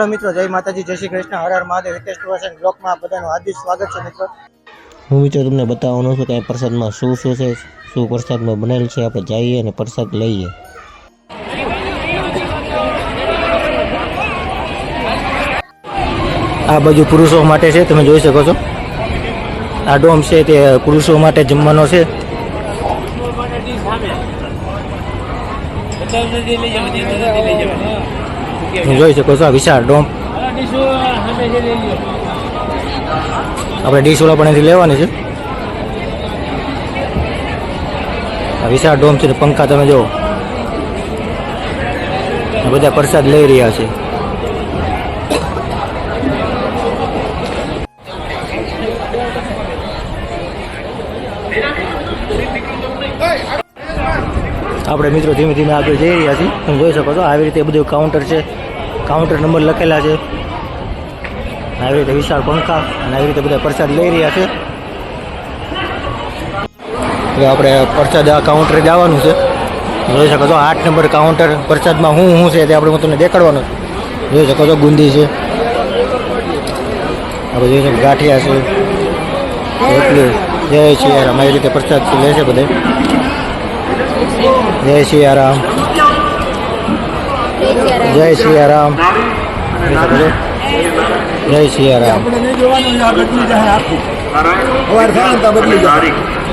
Hello મિત્રો જય માતાજી જય શ્રી કૃષ્ણ. હર હર મહાદેવ હિતેશ ટુવાસન બ્લોકમાં બધાનું હાર્દિક સ્વાગત છે મિત્રો. હું વિચાર તમને બતાવવાનો છું કે આ પ્રસાદમાં શું શું છે શું પ્રસાદમાં બનેલ છે આપણે જઈએ અને પ્રસાદ લઈએ. આ બાજુ પુરુષો માટે છે તમે જોઈ શકો છો. આ ડોમ છે તે પુરુષો માટે જમવાનો છે. તમે જોઈ શકો છો આ વિશાળ ડોમ. આપણે ડીશ વાળા પણ એથી લેવાની છે. આ વિશાળ ડોમ છે પંખા તમે જુઓ. બધા પ્રસાદ લઈ રહ્યા છે. આપણે મિત્રો ધીમે ધીમે આગળ જઈ રહ્યા છીએ. તમે જોઈ શકો છો આવી રીતે બધું કાઉન્ટર છે. કાઉન્ટર નંબર લખેલા છે. આવી રીતે વિશાળ પંખા અને આવી રીતે બધા પ્રસાદ લઈ રહ્યા છે. હવે આપણે પ્રસાદ આ કાઉન્ટરે જવાનું છે. જોઈ શકો છો, આઠ નંબર કાઉન્ટર પ્રસાદમાં શું શું છે તે આપણે હું તમને દેખાડવાનું જોઈ શકો છો, ગુંદી છે. આપણે જોઈ શકો ગાંઠિયા છે. એટલું જય શ્રી આવી રીતે પ્રસાદ લે છે બધે. જય શ્રી જય શ્રી રામ જય શ્રી રામ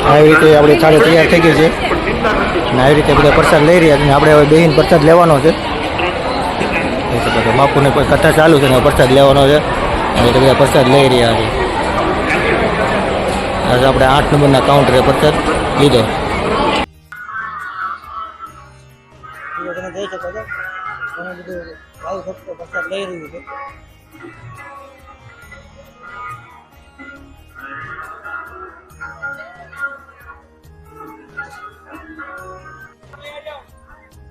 આવી રીતે આપણે થાળી તૈયાર થઈ ગઈ છે. અને આવી રીતે બધા પ્રસાદ લઈ રહ્યા છે. આપણે હવે બેહીન પ્રસાદ લેવાનો છે. બાપુને કોઈ કથા ચાલુ છે ને પ્રસાદ લેવાનો છે. અને તો બધા પ્રસાદ લઈ રહ્યા છે. આજે આપણે આઠ નંબરના કાઉન્ટરે પ્રસાદ લીધો. તમે જોઈ શકો છો. ઘણું બધું ભાઈ ભક્તો પ્રસાદ લઈ રહ્યું છે.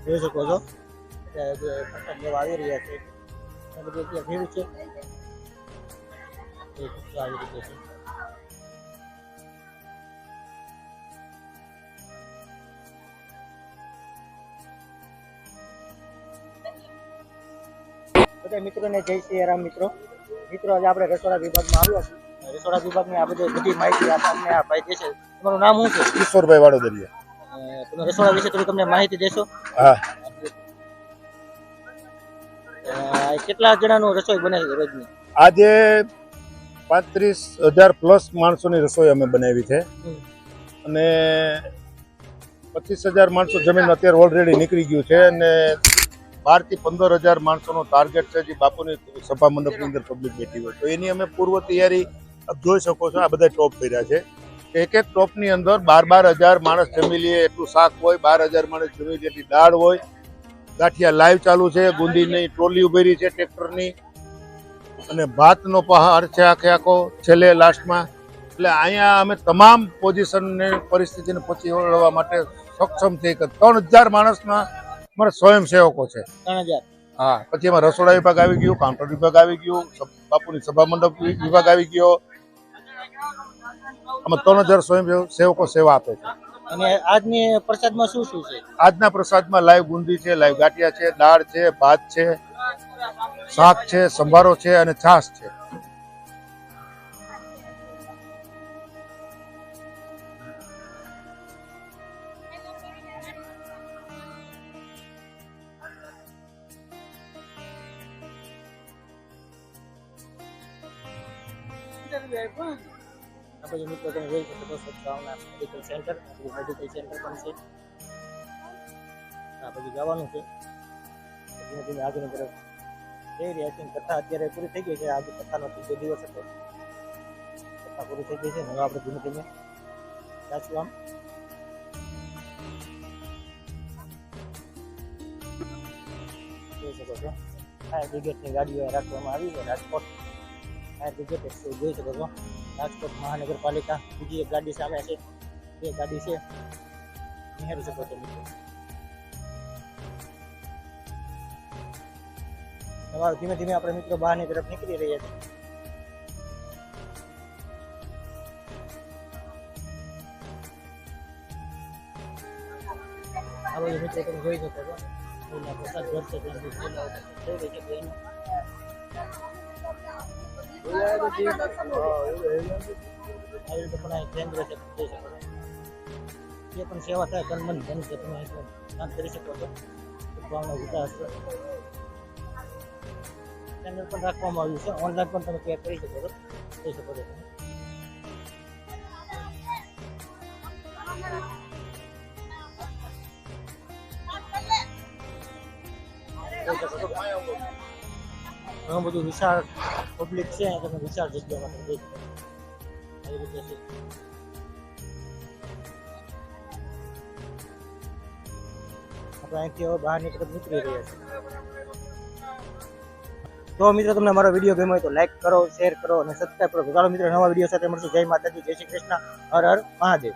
જોઈ શકો છો કે જે પ્રસાદ લેવા આવી રહ્યા છે. બધી અત્યારે ભીડ છો આવી રીતે છે. બધા મિત્રોને જય શ્રી રામ મિત્રો. મિત્રો આજે આપણે રસોડા વિભાગમાં આવ્યા છીએ. રસોડા વિભાગની આ બધી બધી માહિતી આપણને આ ભાઈ દેશે. તમારું નામ શું છે? ઈશ્વરભાઈ વાડોદરિયા. તમે રસોડા વિશે થોડી તમને માહિતી દેશો. હા. કેટલા જણાનું રસોઈ બને છે રોજની? આજે પાંત્રીસ હજાર પ્લસ માણસોની રસોઈ અમે બનાવી છે. અને પચીસ હજાર માણસો જમીન અત્યારે ઓલરેડી નીકળી ગયું છે અને બારથી પંદર હજાર માણસોનો ટાર્ગેટ છે જે બાપુની સભા મંડપની અંદર પબ્લિક બેઠી હોય. તો એની અમે પૂર્વ તૈયારી જોઈ શકો છો, આ બધા ટોપ કર્યા છે. એક એક ટોપની અંદર બાર બાર હજાર માણસ જમી લે એટલું શાક હોય, બાર હજાર માણસ જમી લે એટલી દાળ હોય. ગાંઠિયા લાઈવ ચાલુ છે, ગુંદીની ટ્રોલી ઉભેરી છે ટ્રેક્ટરની અને ભાતનો પહાડ છે આખે આખો, છેલ્લે લાસ્ટમાં એટલે અહીંયા અમે તમામ પોઝિશનને પરિસ્થિતિને પછી વળવા માટે સક્ષમ થઈ કે ત્રણ હજાર માણસના અમારા સ્વયંસેવકો છે. હા પછી એમાં રસોડા વિભાગ આવી ગયું કાઉન્ટર વિભાગ આવી ગયું બાપુની સભા મંડપ વિભાગ આવી ગયો. આમાં ત્રણ હજાર સ્વયં સેવકો સેવા આપે છે. અને આજની પ્રસાદમાં શું શું છે? આજના પ્રસાદમાં લાઈવ ગુંદી છે લાઈવ ગાંઠિયા છે દાળ છે ભાત છે શાક છે સંભારો છે અને છાશ છે. આ બધું મિત્રો તમે જોઈ શકો છો Sadbhavna medical centre medical centre પણ છે આ બધું જવાનું છે ધીમે ધીમે આગળની તરફ જઈ રહ્યા છે કથા અત્યારે પૂરી થઈ ગઈ છે આજે કથાનો ત્રીજો દિવસ હતો કથા પૂરી થઈ ગઈ છે હવે આપણે ધીમે ધીમે જાશું આમ જોઈ શકો છો ફાયર બ્રિગેડની ગાડીઓ રાખવામાં આવી છે રાજકોટ ફાયર બ્રિગેડ જોઈ શકો છો? રાજકોટ મહાનગરપાલિકા, બીજી એક ગાડી સામે છે બે ગાડી છે. નિહાળી શકો છો મિત્રો. હવે ધીમે ધીમે આપણે મિત્રો બહારની તરફ નીકળી રહ્યા છીએ. આ બધું મિત્રો તમે જોઈ શકો છો. ફૂલના પ્રસાદ ઘર છે ત્યાં જે પણ સેવા થાય તન મન ધન છે તમે કામ કરી શકો છો ભાવનો વિકાસ ચેનલ પણ રાખવામાં આવ્યું છે ઓનલાઈન પણ તમે ચેક કરી શકો છો જઈ શકો છો તમે શકો છો. ઘણું બધું વિશાળ પબ્લિક છે, અને તમે વિશાળ જગ્યામાં તમે જઈ આવી રીતે છે. આપણે અહીંથી હવે બહારની તરફ નીકળી રહ્યા છીએ. તો મિત્રો, તમને મારો વીડિયો ગમ્યો હોય તો લાઈક કરો શેર કરો, અને સબસ્ક્રાઈબ કરો. ચાલો મિત્રો, નવા વીડિયો સાથે મળશું. જય માતાજી, જય શ્રી કૃષ્ણ. હર હર મહાદેવ.